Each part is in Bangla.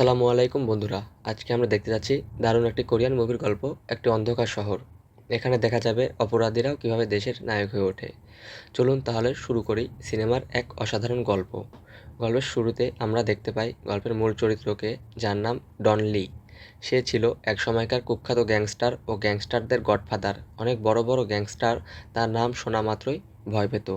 আসসালামু আলাইকুম বন্ধুরা। আজকে আমরা দেখতে যাচ্ছি দারুণ একটি কোরিয়ান মুভির গল্প, একটি অন্ধকার শহর। এখানে দেখা যাবে অপরাধীরাও কীভাবে দেশের নায়ক হয়ে ওঠে। চলুন তাহলে শুরু করি সিনেমার এক অসাধারণ গল্প। গল্পের শুরুতে আমরা দেখতে পাই গল্পের মূল চরিত্রকে, যার নাম ডন লি। সে ছিল এক সময়কার কুখ্যাত গ্যাংস্টার ও গ্যাংস্টারদের গডফাদার। অনেক বড় বড় গ্যাংস্টার, তার নাম শোনা মাত্রই ভয় পেত।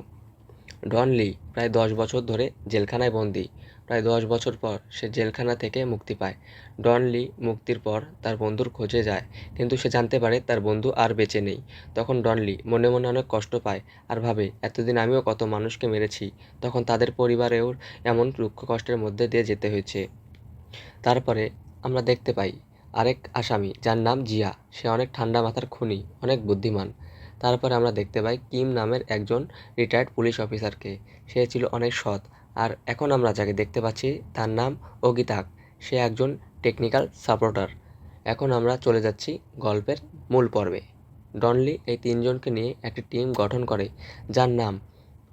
ডন লি প্রায় দশ বছর ধরে জেলখানায় বন্দী। প্রায় দশ বছর পর সে জেলখানা থেকে মুক্তি পায়। ডন লি মুক্তির পর তার বন্ধুর খোঁজে যায়, কিন্তু সে জানতে পারে তার বন্ধু আর বেঁচে নেই। তখন ডন লি মনে মনে অনেক কষ্ট পায় আর ভাবে, এতদিন আমিও কত মানুষকে মেরেছি, তখন তাদের পরিবারেও এমন দুঃখ কষ্টের মধ্যে দিয়ে যেতে হয়েছে। তারপরে আমরা দেখতে পাই আরেক আসামি, যার নাম জিয়া। সে অনেক ঠান্ডা মাথার খুনি, অনেক বুদ্ধিমান। তারপরে আমরা দেখতে পাই কিম নামের একজন রিটায়ার্ড পুলিশ অফিসারকে সে ছিল অনেক সৎ আর এখন আমরা যাকে দেখতে পাচ্ছি তার নাম অগিতাক সে একজন টেকনিক্যাল সাপোর্টার এখন আমরা চলে যাচ্ছি গল্পের মূল পর্বে। ডনলি এই তিনজনকে নিয়ে একটি টিম গঠন করে, যার নাম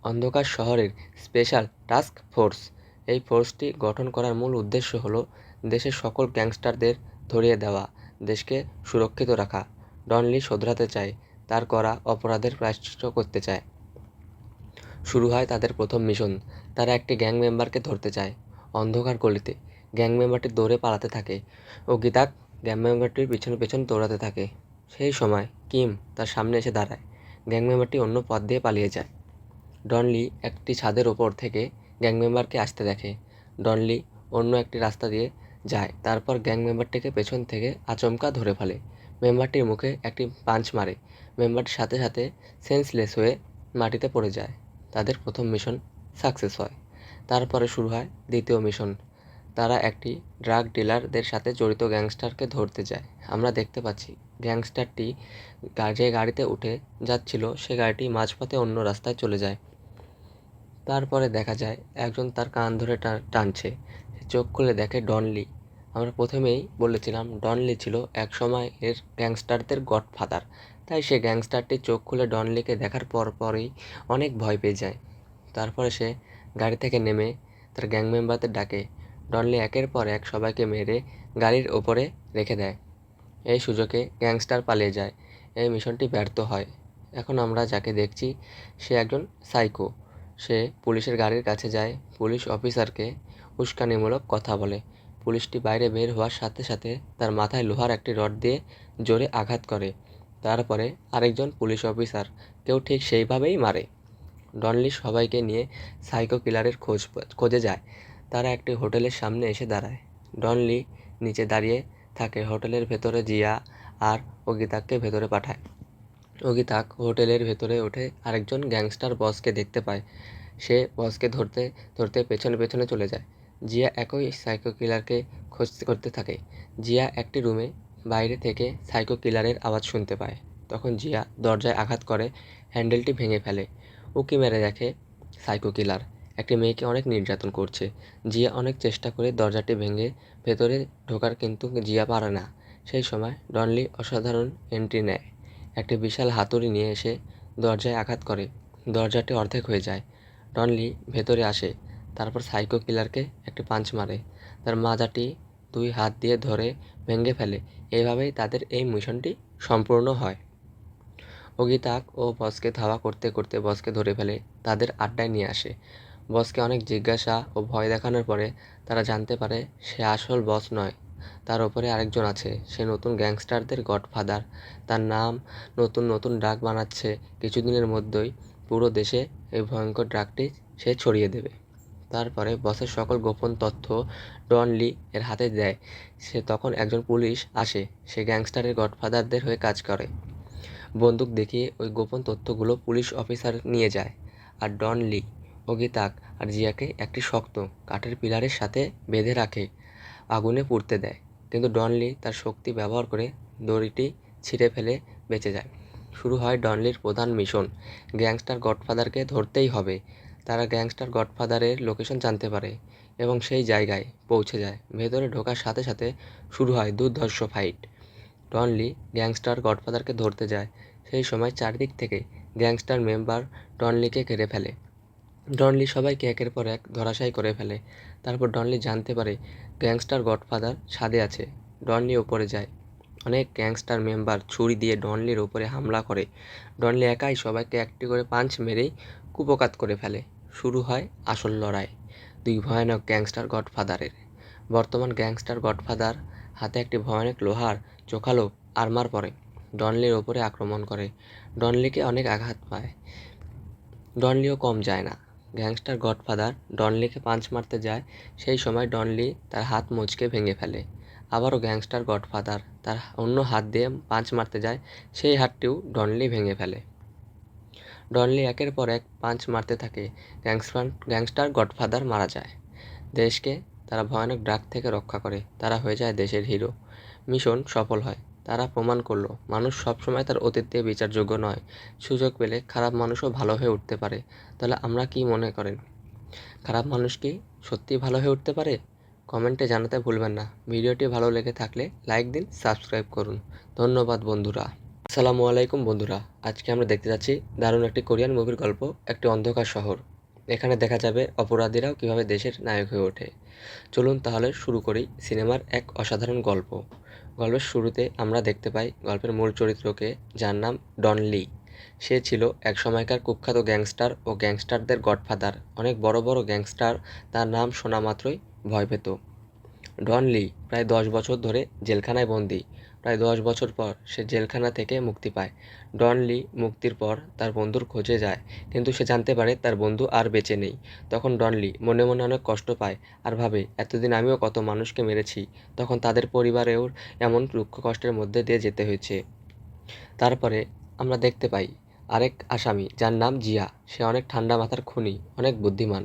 অন্ধকার শহরের স্পেশাল টাস্ক ফোর্স এই ফোর্সটি গঠন করার মূল উদ্দেশ্য হল দেশের সকল গ্যাংস্টারদের ধরিয়ে দেওয়া, দেশকে সুরক্ষিত রাখা। ডনলি শোধরাতে চায়, তার করা অপরাধের প্রায়শ্চিত্ত করতে চায়। শুরু হয় তাদের প্রথম মিশন তারা একটি গ্যাং মেম্বারকে ধরতে চায় অন্ধকার গলিতে। গ্যাং মেম্বারটি দৌড়ে পালাতে থাকে ও গীতাক গ্যাং মেম্বারটির পিছনে পেছনে দৌড়াতে থাকে। সেই সময় কিম তার সামনে এসে দাঁড়ায়। গ্যাং মেম্বারটি অন্য পথ দিয়ে পালিয়ে যায়। ডনলি একটি ছাদের ওপর থেকে গ্যাং মেম্বারকে আসতে দেখে। ডনলি অন্য একটি রাস্তা দিয়ে যায়, তারপর গ্যাং মেম্বারটিকে পেছন থেকে আচমকা ধরে ফেলে। মেম্বারটির মুখে একটি পাঞ্চ মারে। মেম্বারটির সাথে সাথে সেন্সলেস হয়ে মাটিতে পড়ে যায়। তাদের প্রথম মিশন সাকসেস হয়। তারপরে শুরু হয় দ্বিতীয় মিশন। তারা একটি ড্রাগ ডিলারদের সাথে জড়িত গ্যাংস্টারকে ধরতে যায়। আমরা দেখতে পাচ্ছি, গ্যাংস্টারটি যে গাড়িতে উঠে যাচ্ছিল, সে গাড়িটি মাঝপথে অন্য রাস্তায় চলে যায়। তারপরে দেখা যায়, একজন তার কান ধরে টানছে। চোখ খুলে দেখে ডনলি। আমরা প্রথমেই বলেছিলাম, ডনলি ছিল এক সময় এর গ্যাংস্টারদের গডফাদার। তাই সে গ্যাংস্টারটি চোখ খুলে ডনলিকে দেখার পর পরই অনেক ভয় পেয়ে যায়। তারপরে সে গাড়ি থেকে নেমে তার গ্যাং মেম্বারদের ডাকে। ডনলি একের পর এক সবাইকে মেরে গাড়ির ওপরে রেখে দেয়। এই সুযোগে গ্যাংস্টার পালিয়ে যায়। এই মিশনটি ব্যর্থ হয়। এখন আমরা যাকে দেখছি, সে একজন সাইকো। সে পুলিশের গাড়ির কাছে যায়। পুলিশ অফিসারকে উস্কানিমূলক কথা বলে। পুলিশটি বাইরে বের হওয়ার সাথে সাথে তার মাথায় লোহার একটি রড দিয়ে জোরে আঘাত করে। তারপরে আরেকজন পুলিশ অফিসার কেউ ঠিক সেইভাবেই মারে। ডনলি সবাইকে নিয়ে সাইকো কিলারের খোঁজ খোঁজে যায়। তারা একটি হোটেলের সামনে এসে দাঁড়ায়। ডনলি নিচে দাঁড়িয়ে থাকে। হোটেলের ভেতরে জিয়া আর অগিতাককে ভেতরে পাঠায়। অগিতাক হোটেলের ভেতরে উঠে আরেকজন গ্যাংস্টার বসকে দেখতে পায়। সে বসকে ধরতে ধরতে পেছনে পেছনে চলে যায়। জিয়া একই সাইকো কিলারকে খোঁজ করতে থাকে। জিয়া একটি রুমে বাইরে থেকে সাইকো কিলারের আওয়াজ শুনতে পায়। তখন জিয়া দরজায় আঘাত করে, হ্যান্ডেলটি ভেঙে ফেলে। উকি মেরে দেখে সাইকো কিলার। একটি মেয়েকে অনেক নির্যাতন করছে। জিয়া অনেক চেষ্টা করে দরজাটি ভেঙে ভেতরে ঢোকার কিন্তু জিয়া পারে না। সেই সময় ডনলি অসাধারণ এন্ট্রি নেয়। একটি বিশাল হাতুড়ি নিয়ে এসে দরজায় আঘাত করে। দরজাটি অর্ধেক হয়ে যায়। ডনলি ভেতরে আসে। তারপর সাইকো কিলারকে একটি পাঞ্চ মারে। তার মাজাটি দুই হাত দিয়ে ধরে ভেঙে ফেলে। এইভাবেই তাদের এই মিশনটি সম্পূর্ণ হয়। অগিতাক ও বসকে ধাওয়া করতে করতে বসকে ধরে ফেলে, তাদের আড্ডায় নিয়ে আসে। বসকে অনেক জিজ্ঞাসা ও ভয় দেখানোর পরে তারা জানতে পারে সে আসল বস নয়। তার ওপরে আরেকজন আছে, সে নতুন গ্যাংস্টারদের গডফাদার। তার নাম নতুন নতুন ড্রাগ বানাচ্ছে। কিছুদিনের মধ্যেই পুরো দেশে এই ভয়ঙ্কর ড্রাগটি সে ছড়িয়ে দেবে। তারপরে বসের সকল গোপন তথ্য ডন লি এর হাতে দেয়। সে তখন একজন পুলিশ আসে, সে গ্যাংস্টারের গডফাদারদের হয়ে কাজ করে। বন্দুক দেখিয়ে ওই গোপন তথ্যগুলো পুলিশ অফিসার নিয়ে যায়। আর ডন লি, অগিতাক আর জিয়াকে একটি শক্ত কাঠের পিলারের সাথে বেঁধে রাখে, আগুনে পুড়তে দেয়। কিন্তু ডনলি তার শক্তি ব্যবহার করে দড়িটি ছিঁড়ে ফেলে বেঁচে যায়। শুরু হয় ডনলির প্রধান মিশন, গ্যাংস্টার গডফাদারকে ধরতেই হবে। তারা গ্যাংস্টার গডফাদারের লোকেশন জানতে পারে এবং সেই জায়গায় পৌঁছে যায়। ভেতরে ঢোকার সাথে সাথে শুরু হয় দুর্ধর্ষ ফাইট। ডনলি গ্যাংস্টার গডফাদারকে ধরতে যায়। সেই সময় চারদিক থেকে গ্যাংস্টার মেম্বার ডনলিকে ঘিরে ফেলে। ডনলি সবাইকে একের পর এক ধরাশায়ী করে ফেলে। তারপর ডনলি জানতে পারে গ্যাংস্টার গডফাদার ছাদে আছে। ডনলি ওপরে যায়। অনেক গ্যাংস্টার মেম্বার ছুরি দিয়ে ডনলির ওপরে হামলা করে। ডনলি একাই সবাইকে একটি করে পাঞ্চ মেরেই কুপকাত করে ফেলে। শুরু হয় আসল লড়াই। দুই ভয়ানক গ্যাংস্টার গডফাদারের। বর্তমান গ্যাংস্টার গডফাদার হাতে একটি ভয়ানক লোহার চোখালো আর্মার পরে ডনলির ওপরে আক্রমণ করে। ডনলিকে অনেক আঘাত পায়। ডনলিও কম যায় না। গ্যাংস্টার গডফাদার ডনলিকে পাঞ্চ মারতে যায়, সেই সময় ডনলি তার হাত মুচকে ভেঙে ফেলে। আবারও গ্যাংস্টার গডফাদার তার অন্য হাত দিয়ে পাঞ্চ মারতে যায়, সেই হাতটিও ডনলি ভেঙে ফেলে। ডনলি একের পর এক পাঞ্চ মারতে থাকে, গ্যাংস্টার গ্যাংস্টার গডফাদার মারা যায়। দেশকে তারা ভয়ানক ড্রাগ থেকে রক্ষা করে, তারা হয়ে যায় দেশের হিরো। মিশন সফল হয়। তারা প্রমাণ করল, মানুষ সবসময় তার অতীত দিয়ে বিচারযোগ্য নয়। সুযোগ পেলে খারাপ মানুষও ভালো হয়ে উঠতে পারে। তাহলে আমরা কি মনে করেন? খারাপ মানুষ কি সত্যিই ভালো হয়ে উঠতে পারে? কমেন্টে জানাতে ভুলবেন না। ভিডিওটি ভালো লেগে থাকলে লাইক দিন, সাবস্ক্রাইব করুন। ধন্যবাদ বন্ধুরা। আসসালামু আলাইকুম বন্ধুরা। আজকে আমরা দেখতে যাচ্ছি দারুণ একটি কোরিয়ান মুভির গল্প, একটি অন্ধকার শহর। এখানে দেখা যাবে অপরাধীরাও কীভাবে দেশের নায়ক হয়ে ওঠে। চলুন তাহলে শুরু করি সিনেমার এক অসাধারণ গল্প। গল্পের শুরুতে আমরা দেখতে পাই গল্পের মূল চরিত্রকে, যার নাম ডন লি। সে ছিল এক সময়কার কুখ্যাত গ্যাংস্টার ও গ্যাংস্টারদের গডফাদার। অনেক বড় বড় গ্যাংস্টার তার নাম শোনা মাত্রই ভয় পেত। ডন লি প্রায় দশ বছর ধরে জেলখানায় বন্দি। প্রায় দশ বছর পর সে জেলখানা থেকে মুক্তি পায়। ডন লি মুক্তির পর তার বন্ধুর খোঁজে যায়, কিন্তু সে জানতে পারে তার বন্ধু আর বেঁচে নেই। তখন ডন লি মনে মনে অনেক কষ্ট পায় আর ভাবে, এতদিন আমিও কত মানুষকে মেরেছি, তখন তাদের পরিবারেও এমন দুঃখ কষ্টের মধ্যে দিয়ে যেতে হয়েছে। তারপরে আমরা দেখতে পাই আরেক আসামি, যার নাম জিয়া। সে অনেক ঠান্ডা মাথার খুনি, অনেক বুদ্ধিমান।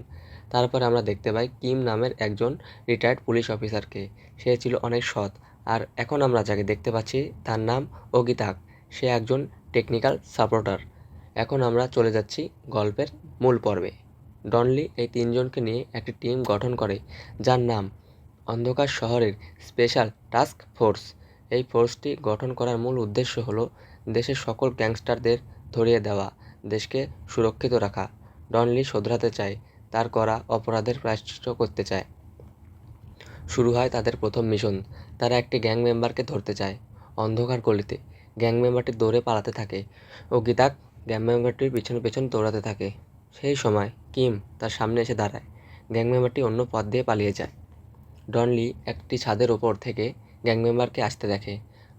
তারপরে আমরা দেখতে পাই কিম নামের একজন রিটায়ার্ড পুলিশ অফিসারকে সে ছিল অনেক সৎ আর এখন আমরা যাকে দেখতে পাচ্ছি তার নাম অগিতাক সে একজন টেকনিক্যাল সাপোর্টার এখন আমরা চলে যাচ্ছি গল্পের মূল পর্বে। ডনলি এই তিনজনকে নিয়ে একটি টিম গঠন করে, যার নাম অন্ধকার শহরের স্পেশাল টাস্ক ফোর্স এই ফোর্সটি গঠন করার মূল উদ্দেশ্য হলো দেশের সকল গ্যাংস্টারদের ধরিয়ে দেওয়া, দেশকে সুরক্ষিত রাখা। ডনলি শোধরাতে চায়, তার করা অপরাধের প্রায়শ্চিত্ত করতে চায়। শুরু হয় তাদের প্রথম মিশন। তারা একটি গ্যাং মেম্বারকে ধরতে চায় অন্ধকার গলিতে। গ্যাং মেম্বারটি দৌড়ে পালাতে থাকে ও গীতাক গ্যাং মেম্বারটির পিছনে পেছনে দৌড়াতে থাকে। সেই সময় কিম তার সামনে এসে দাঁড়ায়। গ্যাং মেম্বারটি অন্য পথ দিয়ে পালিয়ে যায়। ডনলি একটি ছাদের ওপর থেকে গ্যাং মেম্বারকে আসতে দেখে।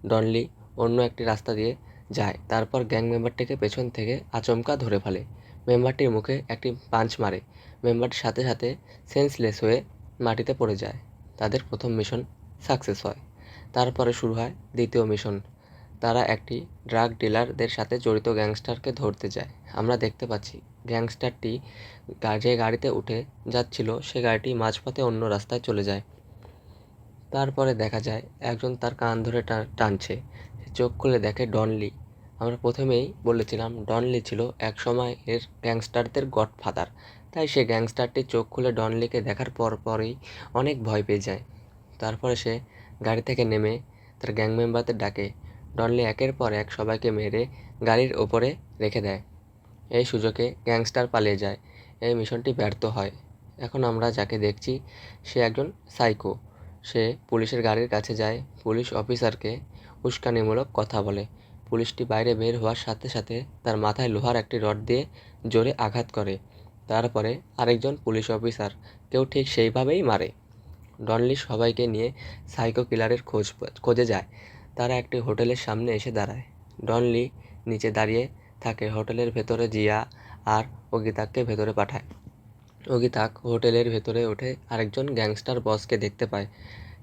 ডনলি অন্য একটি রাস্তা দিয়ে যায়। তারপর গ্যাং মেম্বারটিকে পেছন থেকে আচমকা ধরে ফেলে। মেম্বারটির মুখে একটি পাঞ্চ মারে। মেম্বারটির সাথে সাথে সেন্সলেস হয়ে মাটিতে পড়ে যায়। তাদের প্রথম মিশন সাকসেস হয়। তারপরে শুরু হয় দ্বিতীয় মিশন তারা একটি ড্রাগ ডিলারদের সাথে জড়িত গ্যাংস্টারকে ধরতে যায়। আমরা দেখতে পাচ্ছি গ্যাংস্টারটি যে গাড়িতে উঠে যাচ্ছিল, সে গাড়িটি মাঝপথে অন্য রাস্তায় চলে যায়। তারপরে দেখা যায়, একজন তার কান ধরে টানছে। চোখ খুলে দেখে ডনলি আমরা প্রথমেই বলেছিলাম ডনলি ছিল এক সময় এর গ্যাংস্টারদের গডফাদার তাই সে গ্যাংস্টারটি চোখ খুলে ডনলিকে দেখার পর পরই অনেক ভয় পেয়ে যায়। তারপরে সে গাড়ি থেকে নেমে তার গ্যাং মেম্বারদের ডাকে। ডনলি একের পর এক সবাইকে মেরে গাড়ির ওপরে রেখে দেয়। এই সুযোগে গ্যাংস্টার পালিয়ে যায়। এই মিশনটি ব্যর্থ হয়। এখন আমরা যাকে দেখছি, সে একজন সাইকো। সে পুলিশের গাড়ির কাছে যায়। পুলিশ অফিসারকে উস্কানিমূলক কথা বলে। পুলিশটি বাইরে বের হওয়ার সাথে সাথে তার মাথায় লোহার একটি রড দিয়ে জোরে আঘাত করে। তারপরে আরেকজন পুলিশ অফিসার কেউ ঠিক সেইভাবেই মারে। ডনলি সবাইকে নিয়ে সাইকো কিলারের খোঁজ খোঁজে যায়। তারা একটি হোটেলের সামনে এসে দাঁড়ায়। ডনলি নিচে দাঁড়িয়ে থাকে হোটেলের ভেতরে জিয়া আর অগিতাককে ভেতরে পাঠায়। অগিতাক হোটেলের ভেতরে উঠে আরেকজন গ্যাংস্টার বসকে দেখতে পায়।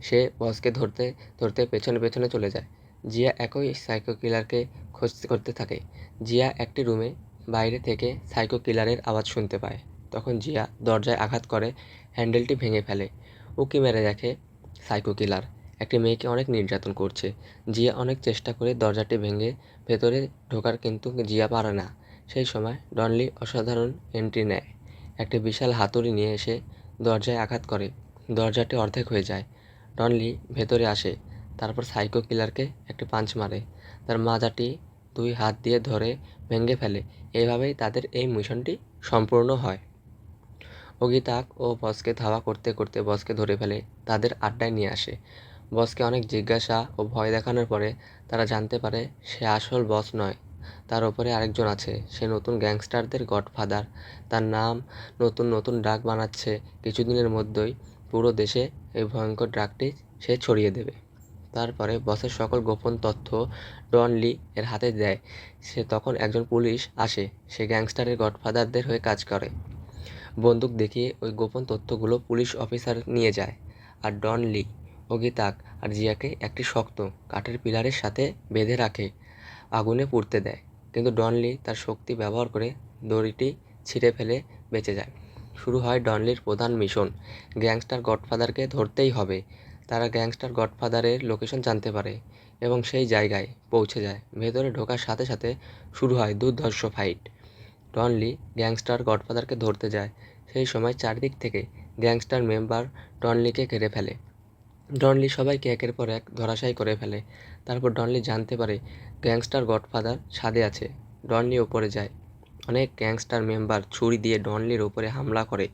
সে বসকে ধরতে ধরতে পেছনে পেছনে চলে যায়। জিয়া একই সাইকো কিলারকে খোঁজ করতে থাকে। জিয়া একটি রুমে বাইরে থেকে সাইকো কিলারের আওয়াজ শুনতে পায়। তখন জিয়া দরজায় আঘাত করে হ্যান্ডেলটি ভেঙে ফেলে। উকি মেরে দেখে সাইকো কিলার। একটি মেয়েকে অনেক নির্যাতন করছে। জিয়া অনেক চেষ্টা করে দরজাটি ভেঙে ভেতরে ঢোকার কিন্তু জিয়া পারে না। সেই সময় ডনলি অসাধারণ এন্ট্রি নেয়। একটি বিশাল হাতুড়ি নিয়ে এসে দরজায় আঘাত করে। দরজাটি অর্ধেক হয়ে যায়। ডনলি ভেতরে আসে। তারপর সাইকো কিলারকে একটি পাঞ্চ মারে। তার মাজাটি দুই হাত দিয়ে ধরে ভেঙে ফেলে। এভাবেই তাদের এই মিশনটি সম্পূর্ণ হয়। অগিতাক ও বসকে ধাওয়া করতে করতে বসকে ধরে ফেলে তাদের আড্ডায় নিয়ে আসে। বসকে অনেক জিজ্ঞাসা ও ভয় দেখানোর পরে তারা জানতে পারে সে আসল বস নয়। তার ওপরে আরেকজন আছে। সে নতুন গ্যাংস্টারদের গডফাদার। তার নাম নতুন নতুন ড্রাগ বানাচ্ছে। কিছুদিনের মধ্যেই পুরো দেশে এই ভয়ঙ্কর ড্রাগটি সে ছড়িয়ে দেবে। তারপরে বসের সকল গোপন তথ্য ডন লি এর হাতে দেয়। সে তখন একজন পুলিশ আসে, সে গ্যাংস্টারের গডফাদারদের হয়ে কাজ করে। বন্দুক দেখিয়ে ওই গোপন তথ্যগুলো পুলিশ অফিসার নিয়ে যায়। আর ডন লি, অগিতাক আর জিয়াকে একটি শক্ত কাঠের পিলারের সাথে বেঁধে রাখে, আগুনে পুড়তে দেয়। কিন্তু ডনলি তার শক্তি ব্যবহার করে দড়িটি ছিঁড়ে ফেলে বেঁচে যায়। শুরু হয় ডনলির প্রধান মিশন। গ্যাংস্টার গডফাদারকে ধরতেই হবে। তারা গ্যাংস্টার গডফাদারের লোকেশন জানতে পারে এবং সেই জায়গায় পৌঁছে যায়। ভেতরে ঢোকার সাথে সাথে শুরু হয় দুর্ধর্ষ ফাইট। ডনলি গ্যাংস্টার গডফাদারকে ধরতে যায়। সেই সময় চারদিক থেকে গ্যাংস্টার মেম্বার ডনলিকে ঘিরে ফেলে। ডনলি সবাইকে একের পর এক ধরাশায়ী করে ফেলে। তারপর ডনলি জানতে পারে গ্যাংস্টার গডফাদার ছাদে আছে। ডনলি ওপরে যায়। অনেক গ্যাংস্টার মেম্বার ছুরি দিয়ে ডনলির ওপরে হামলা করে।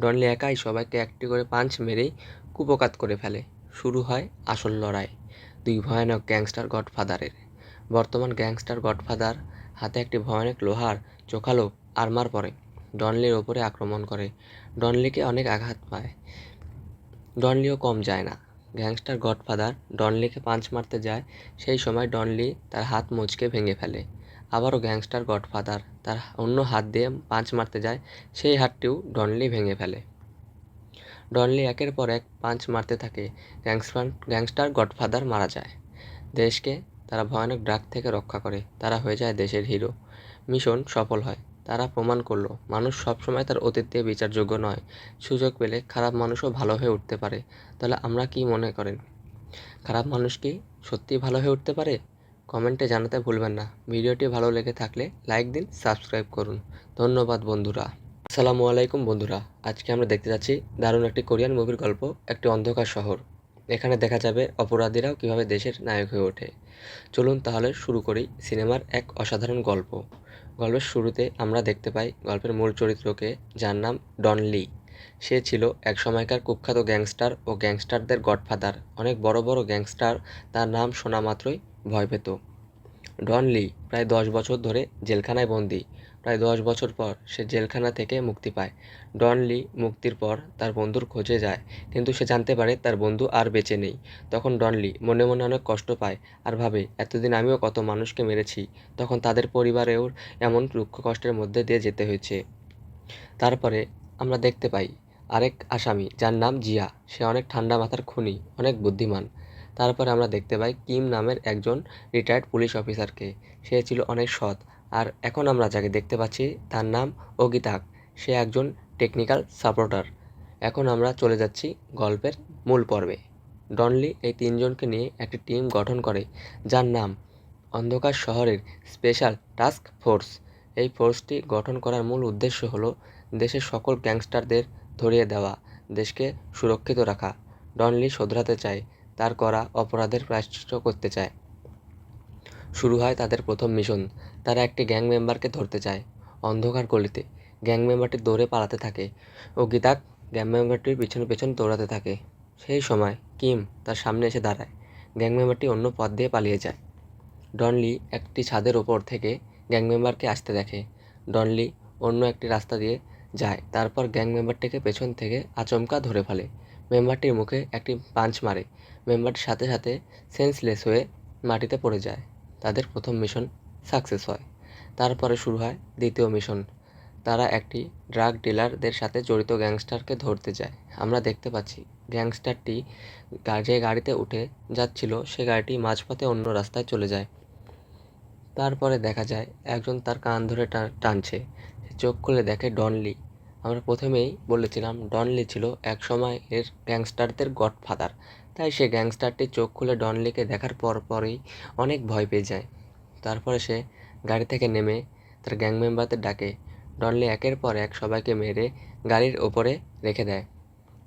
ডনলি একাই সবাইকে একটি করে পাঞ্চ মেরেই কুপকাত করে ফেলে। শুরু হয় আসল লড়াই, দুই ভয়ানক গ্যাংস্টার গডফাদারের। বর্তমান গ্যাংস্টার গডফাদার হাতে একটি ভয়ানক লোহার চোখালো আর্মার পরে, ডনলির ওপরে আক্রমণ করে। ডনলিকে অনেক আঘাত পায়। ডনলিও কম যায় না। গ্যাংস্টার গডফাদার ডনলিকে পাঞ্চ মারতে যায়, সেই সময় ডনলি তার হাত মুচকে ভেঙে ফেলে। আবারও গ্যাংস্টার গডফাদার তার অন্য হাত দিয়ে পাঞ্চ মারতে যায়, সেই হাতটিও ডনলি ভেঙে ফেলে। ডনলি একের পর এক পাঞ্চ মারতে থাকে। গ্যাংস্টার গ্যাংস্টার গডফাদার মারা যায়। দেশকে তারা ভয়ানক ড্রাগ থেকে রক্ষা করে। তারা হয়ে যায় দেশের হিরো। মিশন সফল হয়। তারা প্রমাণ করল, মানুষ সবসময় তার অতীত দিয়ে বিচারযোগ্য নয়। সুযোগ পেলে খারাপ মানুষও ভালো হয়ে উঠতে পারে। তাহলে আমরা কি মনে করেন? খারাপ মানুষ কি সত্যিই ভালো হয়ে উঠতে পারে? কমেন্টে জানাতে ভুলবেন না। ভিডিওটি ভালো লেগে থাকলে লাইক দিন, সাবস্ক্রাইব করুন। ধন্যবাদ বন্ধুরা। আসসালামু আলাইকুম বন্ধুরা। আজকে আমরা দেখতে যাচ্ছি দারুণ একটি কোরিয়ান মুভির গল্প, একটি অন্ধকার শহর। এখানে দেখা যাবে অপরাধীরাও কীভাবে দেশের নায়ক হয়ে ওঠে। চলুন তাহলে শুরু করি সিনেমার এক অসাধারণ গল্প। গল্পের শুরুতে আমরা দেখতে পাই গল্পের মূল চরিত্রকে, যার নাম ডন লি। সে ছিল এক সময়কার কুখ্যাত গ্যাংস্টার ও গ্যাংস্টারদের গডফাদার। অনেক বড় বড় গ্যাংস্টার, তার নাম শোনা মাত্রই ভয় পেত। ডন লি প্রায় দশ বছর ধরে জেলখানায় বন্দি। প্রায় দশ বছর পর সে জেলখানা থেকে মুক্তি পায়। ডন লি মুক্তির পর তার বন্ধুর খোঁজে যায়, কিন্তু সে জানতে পারে তার বন্ধু আর বেঁচে নেই। তখন ডন লি মনে মনে অনেক কষ্ট পায় আর ভাবে, এতদিন আমিও কত মানুষকে মেরেছি, তখন তাদের পরিবারেও এমন দুঃখ কষ্টের মধ্যে দিয়ে যেতে হয়েছে। তারপরে আমরা দেখতে পাই আরেক আসামি, যার নাম জিয়া। সে অনেক ঠান্ডা মাথার খুনি, অনেক বুদ্ধিমান। তারপরে আমরা দেখতে পাই কিম নামের একজন রিটায়ার্ড পুলিশ অফিসারকে সে ছিল অনেক সৎ আর এখন আমরা যাকে দেখতে পাচ্ছি তার নাম অগিতাক সে একজন টেকনিক্যাল সাপোর্টার এখন আমরা চলে যাচ্ছি গল্পের মূল পর্বে। ডনলি এই তিনজনকে নিয়ে একটি টিম গঠন করে, যার নাম অন্ধকার শহরের স্পেশাল টাস্ক ফোর্স এই ফোর্সটি গঠন করার মূল উদ্দেশ্য হলো দেশের সকল গ্যাংস্টারদের ধরিয়ে দেওয়া, দেশকে সুরক্ষিত রাখা। ডনলি শোধরাতে চায়, তার করা অপরাধের প্রায়শ্চিত্ত করতে চায়। শুরু হয় তাদের প্রথম মিশন তারা একটি গ্যাং মেম্বারকে ধরতে চায় অন্ধকার গলিতে। গ্যাং মেম্বারটি দৌড়ে পালাতে থাকে ও গীতাক গ্যাং মেম্বারটির পিছনে পেছন দৌড়াতে থাকে। সেই সময় কিম তার সামনে এসে দাঁড়ায়। গ্যাং মেম্বারটি অন্য পথ দিয়ে পালিয়ে যায়। ডনলি একটি ছাদের ওপর থেকে গ্যাং মেম্বারকে আসতে দেখে। ডনলি অন্য একটি রাস্তা দিয়ে যায়, তারপর গ্যাং মেম্বারটিকে পেছন থেকে আচমকা ধরে ফেলে। মেম্বারটির মুখে একটি পাঞ্চ মারে। মেম্বারটির সাথে সাথে সেন্সলেস হয়ে মাটিতে পড়ে যায়। তাদের প্রথম মিশন সাকসেস হয়। তারপরে শুরু হয় দ্বিতীয় মিশন। তারা একটি ড্রাগ ডিলারদের সাথে জড়িত গ্যাংস্টারকে ধরতে যায়। আমরা দেখতে পাচ্ছি, গ্যাংস্টারটি যে গাড়িতে উঠে যাচ্ছিল, সে গাড়িটি মাঝপথে অন্য রাস্তায় চলে যায়। তারপরে দেখা যায়, একজন তার কান ধরে টানছে। চোখ খুলে দেখে ডনলি। আমরা প্রথমেই বলেছিলাম, ডনলি ছিল এক সময় এর গ্যাংস্টারদের গডফাদার। তাই সে গ্যাংস্টারটি চোখ খুলে ডনলিকে দেখার পর পরেই অনেক ভয় পেয়ে যায়। তারপরে সে গাড়ি থেকে নেমে তার গ্যাং মেম্বারদের ডাকে। ডনলি একের পর এক সবাইকে মেরে গাড়ির ওপরে রেখে দেয়।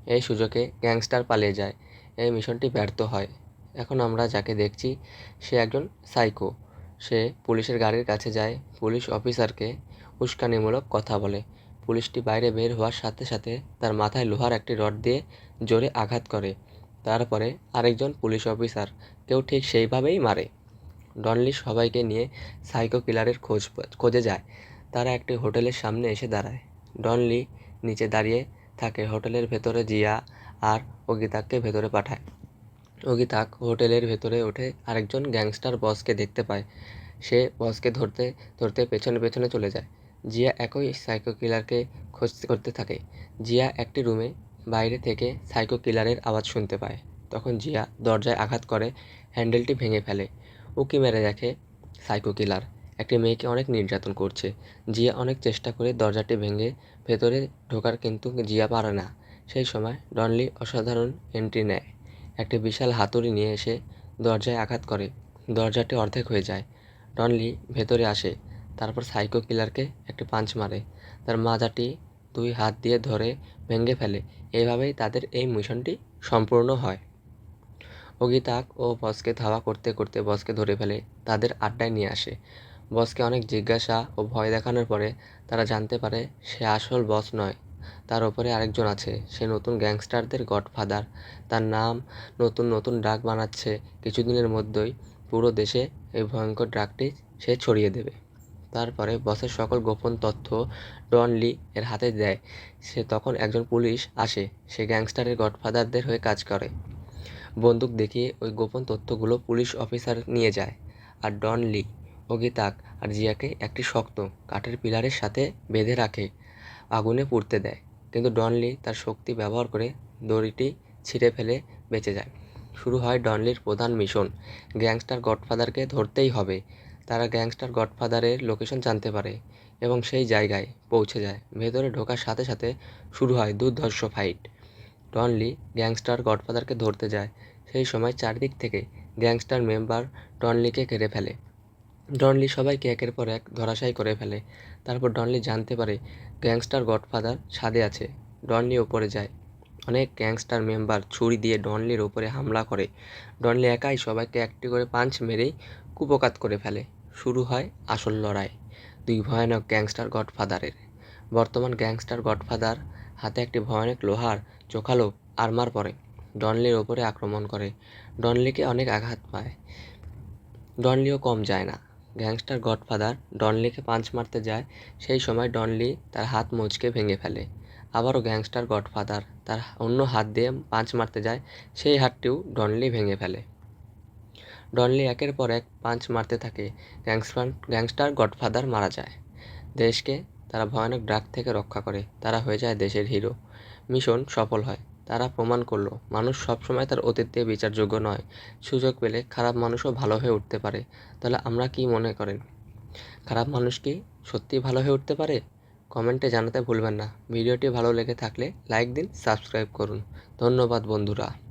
এই সুযোগে গ্যাংস্টার পালিয়ে যায়। এই মিশনটি ব্যর্থ হয়। এখন আমরা যাকে দেখছি, সে একজন সাইকো সে পুলিশের গাড়ির কাছে যায়। পুলিশ অফিসারকে উস্কানিমূলক কথা বলে। পুলিশটি বাইরে বের হওয়ার সাথে সাথে তার মাথায় লোহার একটি রড দিয়ে জোরে আঘাত করে। তারপরে আরেকজন পুলিশ অফিসার কেউ ঠিক সেইভাবেই মারে। ডনলি সবাইকে নিয়ে সাইকো কিলারের খোঁজ খোঁজে যায়। তারা একটি হোটেলের সামনে এসে দাঁড়ায়। ডনলি নিচে দাঁড়িয়ে থাকে। হোটেলের ভেতরে জিয়া আর অগিতাককে ভেতরে পাঠায়। অগিতাক হোটেলের ভেতরে উঠে আরেকজন গ্যাংস্টার বসকে দেখতে পায়। সে বসকে ধরতে ধরতে পেছনে পেছনে চলে যায়। জিয়া একই সাইকো কিলারকে খোঁজ করতে থাকে। জিয়া একটি রুমে বাইরে থেকে সাইকো কিলারের আওয়াজ শুনতে পায়। তখন জিয়া দরজায় আঘাত করে, হ্যান্ডেলটি ভেঙে ফেলে। উকি মেরে দেখে সাইকো কিলার। একটি মেয়েকে অনেক নির্যাতন করছে। জিয়া অনেক চেষ্টা করে দরজাটি ভেঙে ভেতরে ঢোকার কিন্তু জিয়া পারে না। সেই সময় ডনলি অসাধারণ এন্ট্রি নেয়। একটি বিশাল হাতুড়ি নিয়ে এসে দরজায় আঘাত করে। দরজাটি অর্ধেক হয়ে যায়। ডনলি ভেতরে আসে। তারপর সাইকো কিলারকে একটি পাঞ্চ মারে। তার মাজাটি দুই হাত দিয়ে ধরে ভেঙে ফেলে। এইভাবেই তাদের এই মিশনটি সম্পূর্ণ হয়। অগিতাক ও বসকে ধাওয়া করতে করতে বসকে ধরে ফেলে, তাদের আড্ডায় নিয়ে আসে। বসকে অনেক জিজ্ঞাসা ও ভয় দেখানোর পরে তারা জানতে পারে সে আসল বস নয়। তার ওপরে আরেকজন আছে, সে নতুন গ্যাংস্টারদের গডফাদার। তার নাম নতুন নতুন ড্রাগ বানাচ্ছে। কিছুদিনের মধ্যেই পুরো দেশে এই ভয়ঙ্কর ড্রাগটি সে ছড়িয়ে দেবে। তারপরে বসের সকল গোপন তথ্য ডন লি এর হাতে দেয়। সে তখন একজন পুলিশ আসে, সে গ্যাংস্টারের গডফাদারদের হয়ে কাজ করে। বন্দুক দেখিয়ে ওই গোপন তথ্যগুলো পুলিশ অফিসার নিয়ে যায়। আর ডন লি অগিতাক আর জিয়াকে একটি শক্ত কাঠের পিলারের সাথে বেঁধে রাখে, আগুনে পুড়তে দেয়। কিন্তু ডনলি তার শক্তি ব্যবহার করে দড়িটি ছিঁড়ে ফেলে বেঁচে যায়। শুরু হয় ডনলির প্রধান মিশন, গ্যাংস্টার গডফাদারকে ধরতেই হবে। তারা গ্যাংস্টার গডফাদারের লোকেশন জানতে পারে এবং সেই জায়গায় পৌঁছে যায়। ভেতরে ঢোকার সাথে সাথে শুরু হয় দুর্ধর্ষ ফাইট। ডনলি গ্যাংস্টার গডফাদারকে ধরতে যায় সেই সময় চারদিক থেকে গ্যাংস্টার মেম্বার ডনলিকে ঘিরে ফেলে। ডনলি সবাইকে একের পর এক ধরাশায়ী করে ফেলে। তারপর ডনলি জানতে পারে গ্যাংস্টার গডফাদার ছাদে আছে। ডনলি ওপরে যায়। অনেক গ্যাংস্টার মেম্বার ছুরি দিয়ে ডনলির ওপরে হামলা করে। ডনলি একাই সবাইকে একটি করে পাঞ্চ মেরেই কুপকাত করে ফেলে। শুরু হয় আসল লড়াই। দুই ভয়ানক গ্যাংস্টার গডফাদারের। বর্তমান গ্যাংস্টার গডফাদার হাতে একটি ভয়ানক লোহার চোখালো আর্মার পরে। ডনলির ওপরে আক্রমণ করে। ডনলিকে অনেক আঘাত পায়। ডনলিও কম যায় না। গ্যাংস্টার গডফাদার ডনলিকে পাঞ্চ মারতে যায়, সেই সময় ডনলি তার হাত মুচকে ভেঙে ফেলে। আবারও গ্যাংস্টার গডফাদার তার অন্য হাত দিয়ে পাঞ্চ মারতে যায়, সেই হাতটিও ডনলি ভেঙে ফেলে। ডনলি একের পর এক পাঞ্চ মারতে থাকে, গ্যাংস্টার গ্যাংস্টার গডফাদার মারা যায়। দেশকে তারা ভয়ানক ড্রাগ থেকে রক্ষা করে, তারা হয়ে যায় দেশের হিরো। মিশন সফল হয়। তারা প্রমাণ করল, মানুষ সবসময় তার অতীত দিয়ে বিচারযোগ্য নয়। সুযোগ পেলে খারাপ মানুষও ভালো হয়ে উঠতে পারে। তাহলে আমরা কি মনে করেন? খারাপ মানুষ কি সত্যি ভালো হয়ে উঠতে পারে? কমেন্টে জানাতে ভুলবেন না। ভিডিওটি ভালো লেগে থাকলে লাইক দিন, সাবস্ক্রাইব করুন। ধন্যবাদ বন্ধুরা।